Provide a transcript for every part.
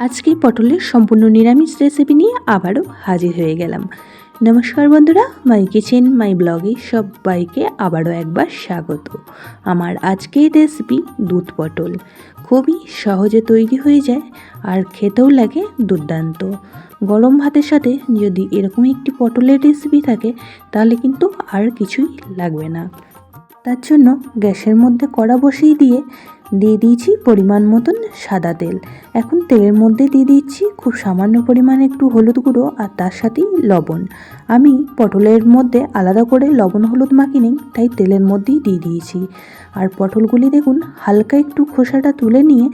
আজকে পটলের সম্পূর্ণ নিরামিষ রেসিপি নিয়ে আবারও হাজির হয়ে গেলাম। নমস্কার বন্ধুরা মাই কিচেন মাই ব্লগে সবাইকে আবারও একবার স্বাগত। আমার আজকের রেসিপি দুধ পটল। খুবই সহজে তৈরি হয়ে যায় আর খেতেও লাগে দুর্দান্ত। গরম ভাতের সাথে যদি এরকম একটি পটলের রেসিপি থাকে, তাহলে কিন্তু আর কিছুই লাগবে না। তার জন্য গ্যাসের মধ্যে কড়া বসিয়ে দিয়ে দিয়ে দিয়েছি পরিমাণ মতন সাদা তেল। এখন তেলের মধ্যে দিয়ে দিচ্ছি খুব সামান্য পরিমাণে একটু হলুদ গুঁড়ো আর তার সাথেই লবণ। আমি পটলের মধ্যে আলাদা করে লবণ হলুদ মাখি নিই, তাই তেলের মধ্যেই দিয়ে দিয়েছি। আর পটলগুলি দেখুন, হালকা একটু খোসাটা তুলে নিয়ে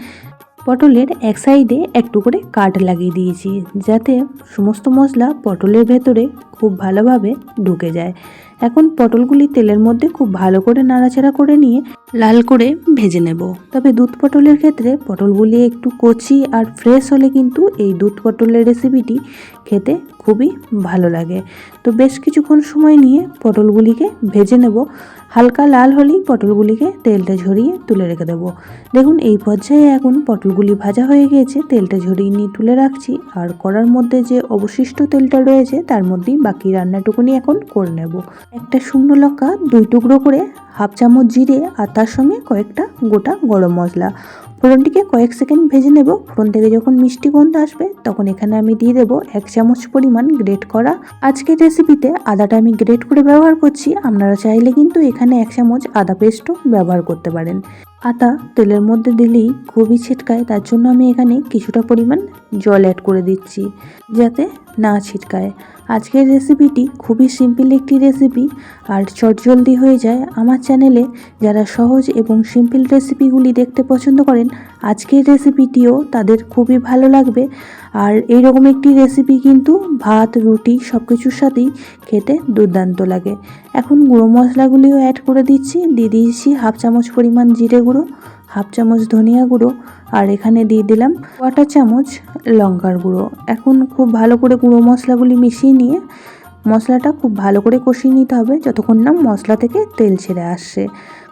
পটলের এক সাইডে একটু করে কাট লাগিয়ে দিয়েছি, যাতে সমস্ত মশলা পটলের ভেতরে খুব ভালোভাবে ঢুকে যায়। এখন পটলগুলি তেলের মধ্যে খুব ভালো করে নাড়াচাড়া করে নিয়ে লাল করে ভেজে নেব। তবে দুধ পটলের ক্ষেত্রে পটলগুলি একটু কচি আর ফ্রেশ হলে কিন্তু এই দুধ পটলের রেসিপিটি খেতে খুবই ভালো লাগে। তো বেশ কিছুক্ষণ সময় নিয়ে পটলগুলিকে ভেজে নেব। হালকা লাল হলেই পটলগুলিকে তেলটা ঝরিয়ে তুলে রেখে দেবো। দেখুন, এই পর্যায়ে এখন পটলগুলি ভাজা হয়ে গিয়েছে। তেলটা ঝরিয়ে নিয়ে তুলে রাখছি। আর কড়ার মধ্যে যে অবশিষ্ট তেলটা রয়েছে, তার মধ্যেই বাকি রান্নাটুকুনি এখন করে নেব। একটা শুকনো লঙ্কা দুই টুকরো করে হাফ চামচ জিরে আর তার সঙ্গে কয়েকটা গোটা গরম মশলা। ফোড়নটিকে কয়েক সেকেন্ড ভেজে নেব। ফোড়ন থেকে যখন মিষ্টি গন্ধ আসবে, তখন এখানে আমি দিয়ে দেবো এক চামচ পরিমাণ গ্রেট করা। আজকের রেসিপিতে আদাটা আমি গ্রেট করে ব্যবহার করছি। আপনারা চাইলে কিন্তু এখানে এক চামচ আদা পেস্টও ব্যবহার করতে পারেন। আটা তেলের মধ্যে দিলেই খুবই ছিটকায়, তার জন্য আমি এখানে কিছুটা পরিমাণ জল অ্যাড করে দিচ্ছি যাতে না ছিটকায়। আজকের রেসিপিটি খুবই সিম্পল একটি রেসিপি আর চটজলদি হয়ে যায়। আমার চ্যানেলে যারা সহজ এবং সিম্পল রেসিপিগুলি দেখতে পছন্দ করেন, আজকের রেসিপিটিও তাদের খুবই ভালো লাগবে। আর এইরকম একটি রেসিপি কিন্তু ভাত, রুটি সব কিছুর সাথেই খেতে দুর্দান্ত লাগে। এখন গুঁড়ো মশলাগুলিও অ্যাড করে দিচ্ছি। দিয়ে দিয়েছি হাফ চামচ পরিমাণ জিরে হাফ চামচ ধনিয়া গুঁড়ো আর এখানে দিয়ে দিলাম কটা চামচ লঙ্কার গুঁড়ো। এখন খুব ভালো করে গুঁড়ো মশলাগুলি মিশিয়ে নিয়ে মশলাটা খুব ভালো করে কষিয়ে নিতে হবে যতক্ষণ না মশলা থেকে তেল ছেড়ে আসছে।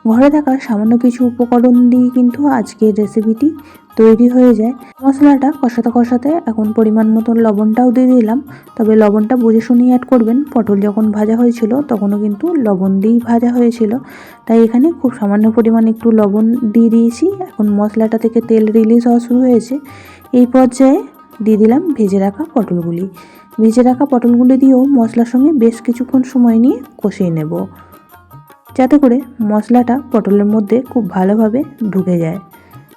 ঘরে থাকা সামান্য কিছু উপকরণ দিয়ে কিন্তু আজকের রেসিপিটি তৈরি হয়ে যায়। মশলাটা কষাতে কষাতে এখন পরিমাণ মতন লবণটাও দিয়ে দিলাম। তবে লবণটা বুঝে শুনিয়ে অ্যাড করবেন। পটল যখন ভাজা হয়েছিল তখনও কিন্তু লবণ দিয়েই ভাজা হয়েছিল। তাই এখানে খুব সামান্য পরিমাণ একটু লবণ দিয়ে দিয়েছি। এখন মশলাটা থেকে তেল রিলিজ হওয়া শুরু হয়েছে। এই পর্যায়ে দিয়ে দিলাম ভেজে রাখা পটলগুলি। ভেজে রাখা পটলগুলো দিয়েও মশলার সঙ্গে বেশ কিছুক্ষণ সময় নিয়ে কষিয়ে নেব। যাতে করে মশলাটা পটলের মধ্যে খুব ভালোভাবে ঢুকে যায়।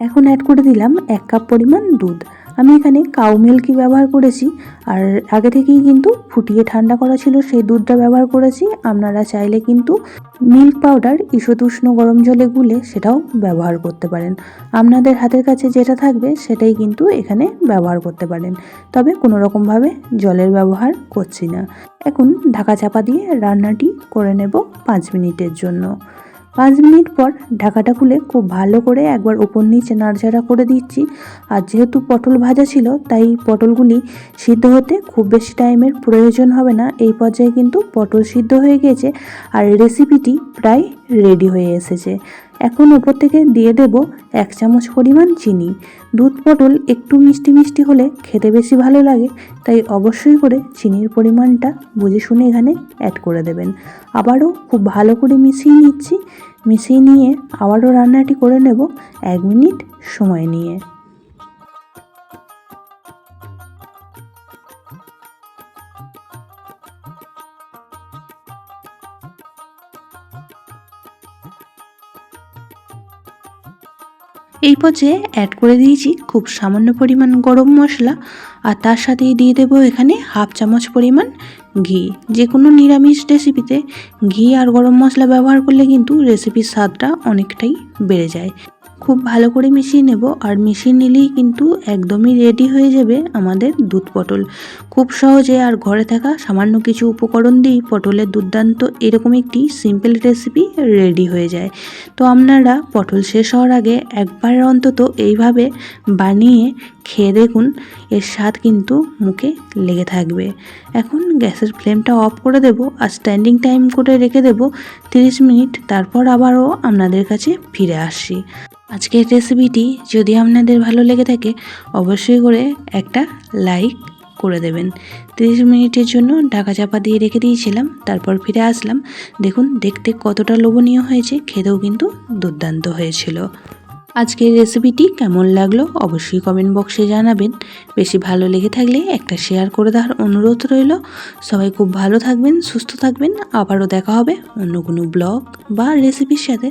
এখন অ্যাড করে দিলাম এক কাপ পরিমাণ দুধ। আমি এখানে কাউ মিল্কই ব্যবহার করেছি, আর আগে থেকেই কিন্তু ফুটিয়ে ঠান্ডা করা ছিল সেই দুধটা ব্যবহার করেছি। আপনারা চাইলে কিন্তু মিল্ক পাউডার ঈষতুষ্ণ গরম জলে গুলে সেটাও ব্যবহার করতে পারেন। আপনাদের হাতের কাছে যেটা থাকবে সেটাই কিন্তু এখানে ব্যবহার করতে পারেন। তবে কোনো রকমভাবে জলের ব্যবহার করছি না। এখন ঢাকা চাপা দিয়ে রান্নাটি করে নেব পাঁচ মিনিটের জন্য। পাঁচ মিনিট পর ঢাকাটা খুলে খুব ভালো করে একবার ওপর নিচে নাড়াচাড়া করে দিচ্ছি। আর যেহেতু পটল ভাজা ছিল, তাই পটলগুলি সিদ্ধ হতে খুব বেশি টাইমের প্রয়োজন হবে না। এই পর্যায়ে কিন্তু পটল সিদ্ধ হয়ে গেছে। আর রেসিপিটি প্রায় রেডি হয়ে এসেছে। এখন ওপর থেকে দিয়ে দেব এক চামচ পরিমাণ চিনি। দুধ পটল একটু মিষ্টি মিষ্টি হলে খেতে বেশি ভালো লাগে, তাই অবশ্যই করে চিনির পরিমাণটা বুঝে শুনে এখানে অ্যাড করে দেবেন। আবারও খুব ভালো করে মিশিয়ে নিচ্ছি। মিশিয়ে নিয়ে আবারও রান্নাটি করে নেব এক মিনিট সময় নিয়ে। এই পর্যায়ে অ্যাড করে দিয়েছি খুব সামান্য পরিমাণ গরম মশলা আর তার সাথেই দিয়ে দেব এখানে হাফ চামচ পরিমাণ ঘি। যে কোনো নিরামিষ রেসিপিতে ঘি আর গরম মশলা ব্যবহার করলে কিন্তু রেসিপির স্বাদটা অনেকটাই বেড়ে যায়। খুব ভালো করে মিশিয়ে নেব আর মিশিয়ে নিলেই কিন্তু একদমই রেডি হয়ে যাবে আমাদের দুধ পটল। খুব সহজে আর ঘরে থাকা সামান্য কিছু উপকরণ দিয়েই পটলের দুর্দান্ত এরকম একটি সিম্পল রেসিপি রেডি হয়ে যায়। তো আপনারা পটল শেষ হওয়ার আগে একবার অন্তত এইভাবে বানিয়ে খেয়ে দেখুন, এর স্বাদ কিন্তু মুখে লেগে থাকবে। এখন গ্যাসের ফ্লেমটা অফ করে দেব আর স্ট্যান্ডিং টাইম করে রেখে দেব 30 মিনিট, তারপর আবারও আপনাদের কাছে ফিরে আসছি। আজকের রেসিপিটি যদি আপনাদের ভালো লেগে থাকে, অবশ্যই করে একটা লাইক করে দেবেন। 30 মিনিটের জন্য ঢাকা চাপা দিয়ে রেখে দিয়েছিলাম, তারপর ফিরে আসলাম। দেখুন, দেখতে কতটা লোভনীয় হয়েছে, খেতেও কিন্তু দুর্দান্ত হয়েছিল। আজকের রেসিপিটি কেমন লাগল, অবশ্যই কমেন্ট বক্সে জানাবেন। বেশি ভালো লেগে থাকলে একটা শেয়ার করে দেওয়ার অনুরোধ রইল। সবাই খুব ভালো থাকবেন, সুস্থ থাকবেন। আবারও দেখা হবে অন্য কোনো ব্লগ বা রেসিপির সাথে।